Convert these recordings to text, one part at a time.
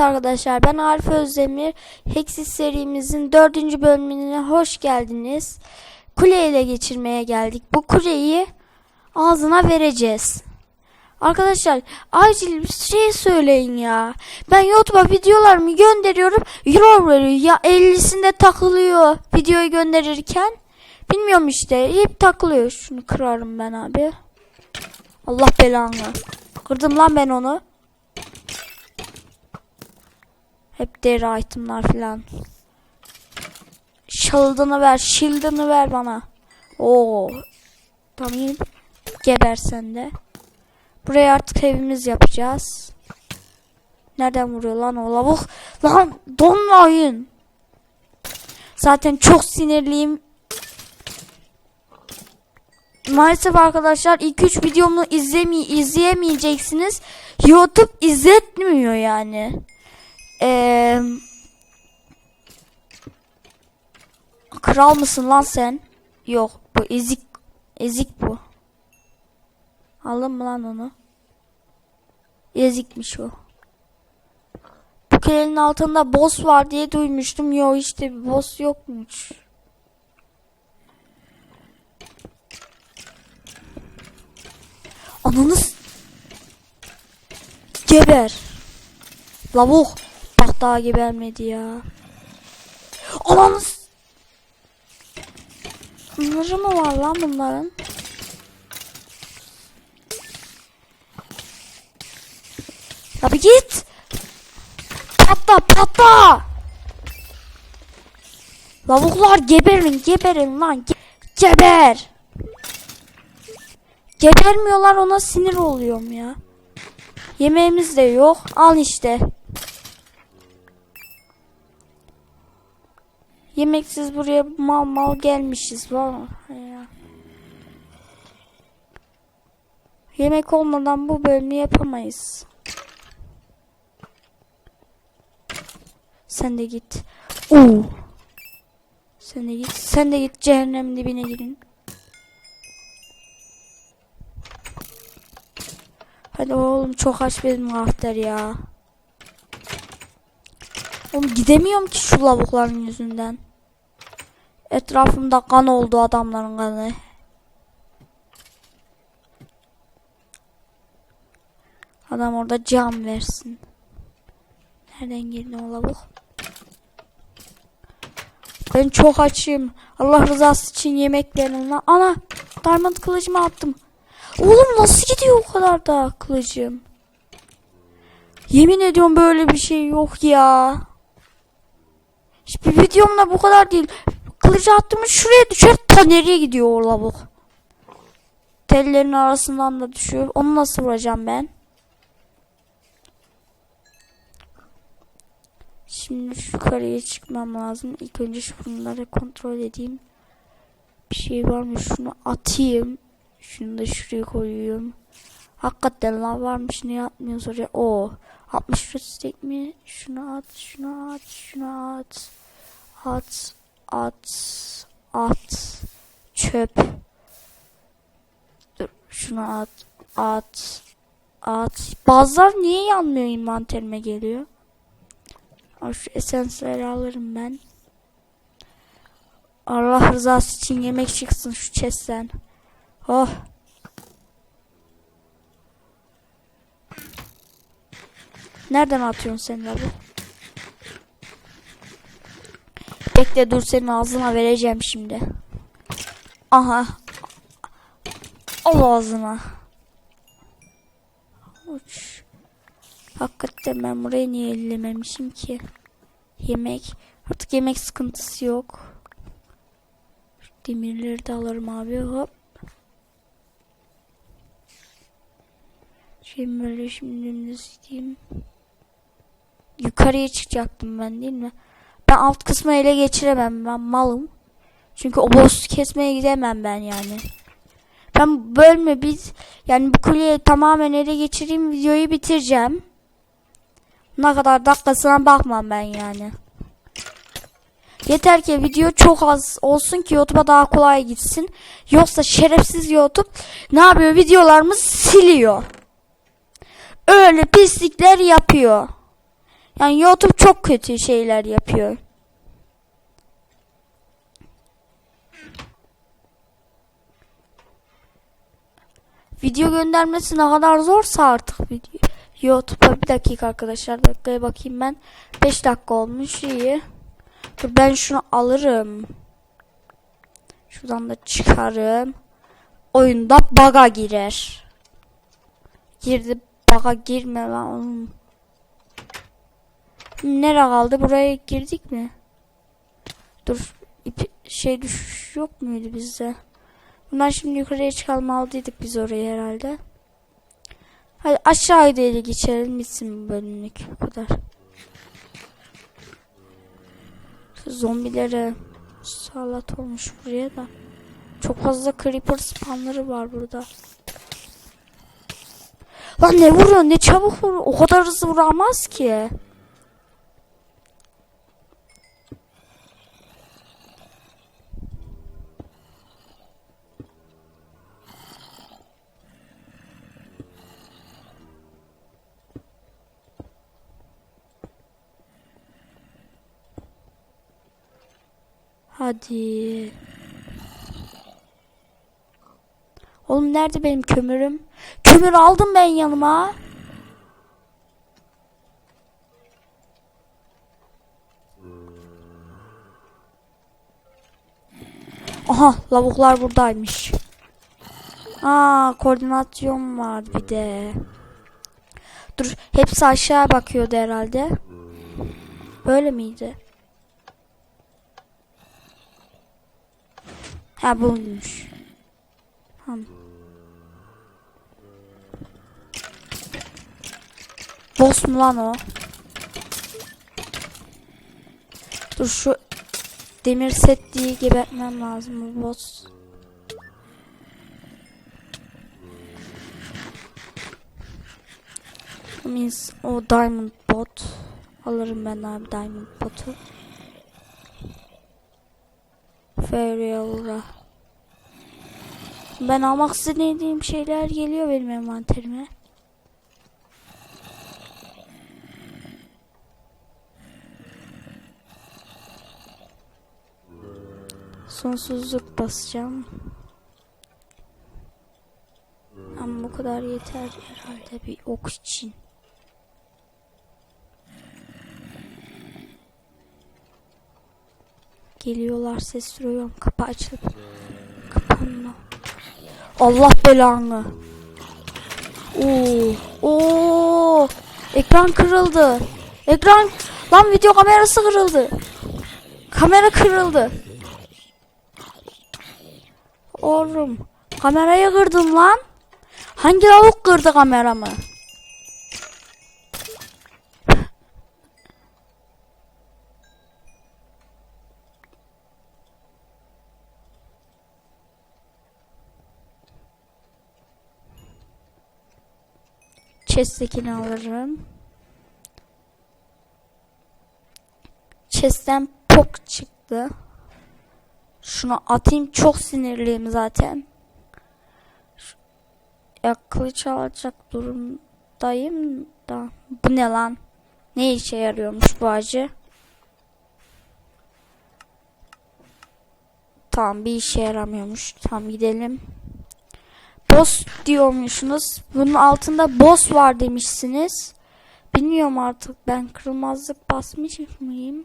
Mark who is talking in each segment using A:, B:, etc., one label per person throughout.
A: Evet arkadaşlar ben Arif Özdemir. Hexis serimizin dördüncü bölümüne hoş geldiniz. Kule ele geçirmeye geldik. Bu kuleyi ağzına vereceğiz. Arkadaşlar acil bir şey söyleyin ya. Ben YouTube'a videolarımı gönderiyorum. Euro veriyor. Ya 50'sinde takılıyor videoyu gönderirken. Bilmiyorum işte. Hep takılıyor. Şunu kırarım ben abi. Allah belanı. Kırdım lan ben onu. Hep deri itemlar filan. Shield'ını ver, shield'ını ver bana. Oo. Tamam. Geber sen de. Buraya artık evimiz yapacağız. Nereden vuruyor lan o lavuk? Lan donmayın. Zaten çok sinirliyim. Maalesef arkadaşlar 2-3 videomu izlemi izleyemeyeceksiniz. YouTube izletmiyor yani. Eee Kral mısın lan sen? Yok bu ezik ezik bu. Aldın mı lan onu? Ezikmiş o. Bu kalenin altında boss var diye duymuştum. Yo işte bir boss yokmuş. Ananız geber. Lavuk. Bak daha gebermedi ya. Ananız. Bunları mı var lan bunların? Ya bir git. Patla patla. Lavuklar geberin geberin lan. Ge- geber. Gebermiyorlar ona sinir oluyorum ya. Yemeğimiz de yok. Al işte. Yemeksiz buraya mal mal gelmişiz. Yemek olmadan bu bölümü yapamayız. Sen de git. Oo. Sen de git. Sen de git cehennem dibine girin. Hadi oğlum çok aç benim karakter ya. Oğlum gidemiyorum ki şu lavukların yüzünden. Etrafımda kan oldu adamların kanı. Adam orada can versin. Nereden girdi o lavuk? Ben çok açım. Allah rızası için yemek. Ana! Diamond kılıcımı attım. Oğlum nasıl gidiyor o kadar da kılıcım? Yemin ediyorum böyle bir şey yok ya. Hiçbir videomda bu kadar değil. Kılıcı attım şuraya düşer ta nereye gidiyor o lavuk. Tellerin arasından da düşüyor. Onu nasıl vuracağım ben? Şimdi şu yukarıya çıkmam lazım. İlk önce şu bunları kontrol edeyim. Bir şey var mı? Şunu atayım. Şunu da şuraya koyuyorum. Hakikaten lan varmış. Niye atmıyoruz oraya? O. 60 stack mi? Şunu at, şunu at, şunu at. At, at, at. Çöp. Dur, şunu at, at, at. Bazılar niye yanmıyor envanterime geliyor? Al şu esansları alırım ben. Allah rızası için yemek çıksın şu chest'ten. Oh. Nereden atıyorsun sen abi? Bekle dur senin ağzına vereceğim şimdi. Aha. Al ağzına. Uç. Hakikaten ben burayı niye ellememişim ki? Yemek. Artık yemek sıkıntısı yok. Şu demirleri de alırım abi. Hop. Şimdi böyle şimdi diyeyim. Yukarıya çıkacaktım ben değil mi? Ben alt kısmı ele geçiremem. Ben malım. Çünkü o boss kesmeye gidemem ben yani. Ben bölme biz yani bu kuleyi tamamen ele geçireyim videoyu bitireceğim. Ne kadar dakikasına bakmam ben yani. Yeter ki video çok az olsun ki YouTube'a daha kolay gitsin. Yoksa şerefsiz YouTube ne yapıyor? Videolarımı siliyor. Öyle pislikler yapıyor. Yani YouTube çok kötü şeyler yapıyor. Video göndermesi ne kadar zorsa artık video. YouTube'a bir dakika arkadaşlar. Dakikaya bakayım ben. 5 dakika olmuş iyi. Dur ben şunu alırım. Şuradan da çıkarım. Oyunda baga girer. Girdi baga girme lan. Nere kaldı? Buraya girdik mi? Dur. ipi şey düşüş yok muydu bizde? Bundan şimdi yukarıya çıkalmalıydık biz oraya herhalde. Hadi aşağı doğru geçelim bitsin bu bölümlük bu kadar. Şu Zombilere salat olmuş buraya da. Çok fazla creeper spawnları var burada. Lan ne vuruyor ne çabuk vuruyor. O kadar hızlı vuramaz ki. Hadi. Oğlum nerede benim kömürüm? Kömür aldım ben yanıma. Aha lavuklar buradaymış. Aa koordinasyon var bir de. Dur hepsi aşağı bakıyordu herhalde. Böyle miydi? Ha bulmuş. Tamam. Boss mu lan o? Dur şu demir set diye gebertmem lazım bu boss. Means o diamond bot. Alırım ben abi diamond botu. Ferreira. Ben almak istediğim şeyler geliyor benim envanterime. Sonsuzluk basacağım. Ama bu kadar yeter herhalde bir ok için. Geliyorlar ses duyuyorum. Kapı açılıp kapanma. Allah belanı. Oo, oo. Ekran kırıldı. Ekran lan video kamerası kırıldı. Kamera kırıldı. Oğlum kamerayı kırdın lan. Hangi lavuk kırdı kameramı? Chest'tekini alırım. Chest'ten pok çıktı. Şunu atayım çok sinirliyim zaten. Ya kılıç alacak durumdayım da. Bu ne lan? Ne işe yarıyormuş bu acı? Tamam bir işe yaramıyormuş. Tamam gidelim. Boss diyormuşsunuz. Bunun altında boss var demişsiniz. Bilmiyorum artık ben kırılmazlık basmış mıyım?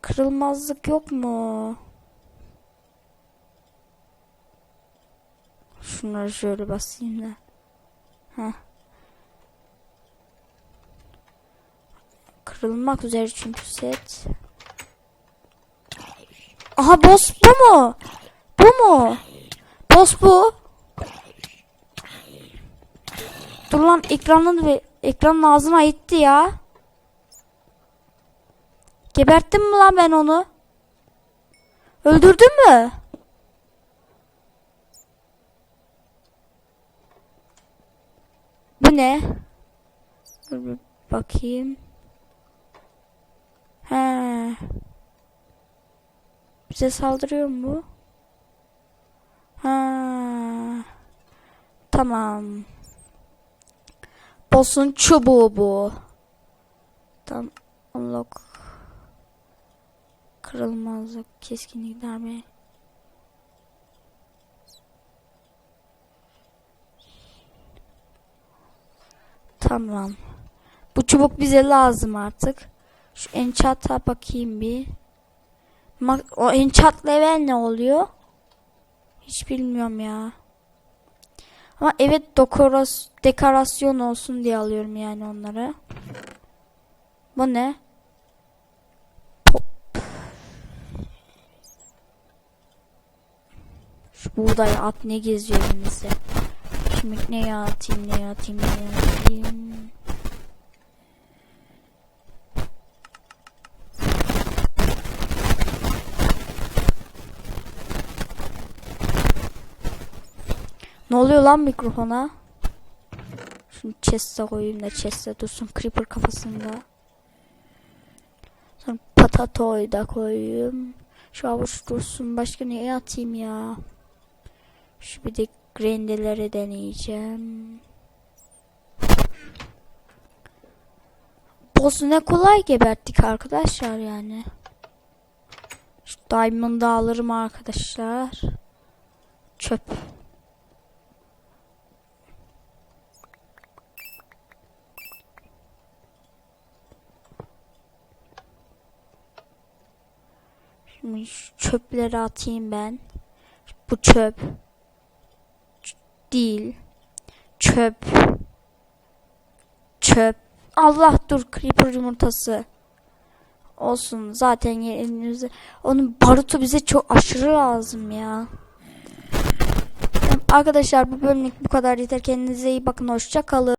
A: Kırılmazlık yok mu? Şunları şöyle basayım da. Heh. Kırılmak üzere çünkü set. Aha boss bu mu? Bu mu? Boss bu. Dur lan ekranın ve ekranın ağzına itti ya. Geberttim mi lan ben onu? Öldürdün mü? Bu ne? Bakayım. Bize saldırıyor mu? Ha. Tamam. Boss'un çubuğu bu. Tam unlock. Kırılmazlık, keskinlik darbe. Tamam. Bu çubuk bize lazım artık. Şu enchant'a bakayım bir. O enchant level ne oluyor? Hiç bilmiyorum ya. Ama evet dekoras dekorasyon olsun diye alıyorum yani onları. Bu ne? Pop. Şu buğday at ne geziyor elimizde. Şimdi ne atayım ne atayım ne atayım. Ne oluyor lan mikrofona? Şunu chest'e koyayım da chest'e dursun creeper kafasında. Sonra patatoyu da koyayım. Şu avuç dursun. Başka neye atayım ya? Şu bir de grendelere deneyeceğim. Boss'u ne kolay geberttik arkadaşlar yani. Şu diamond'ı alırım arkadaşlar. Çöp. Şu çöpleri atayım ben. Bu çöp. Ç- değil. Çöp. Çöp. Allah dur creeper yumurtası. Olsun zaten elimizde. Onun barutu bize çok aşırı lazım ya. Arkadaşlar bu bölümlük bu kadar yeter. Kendinize iyi bakın. Hoşça kalın.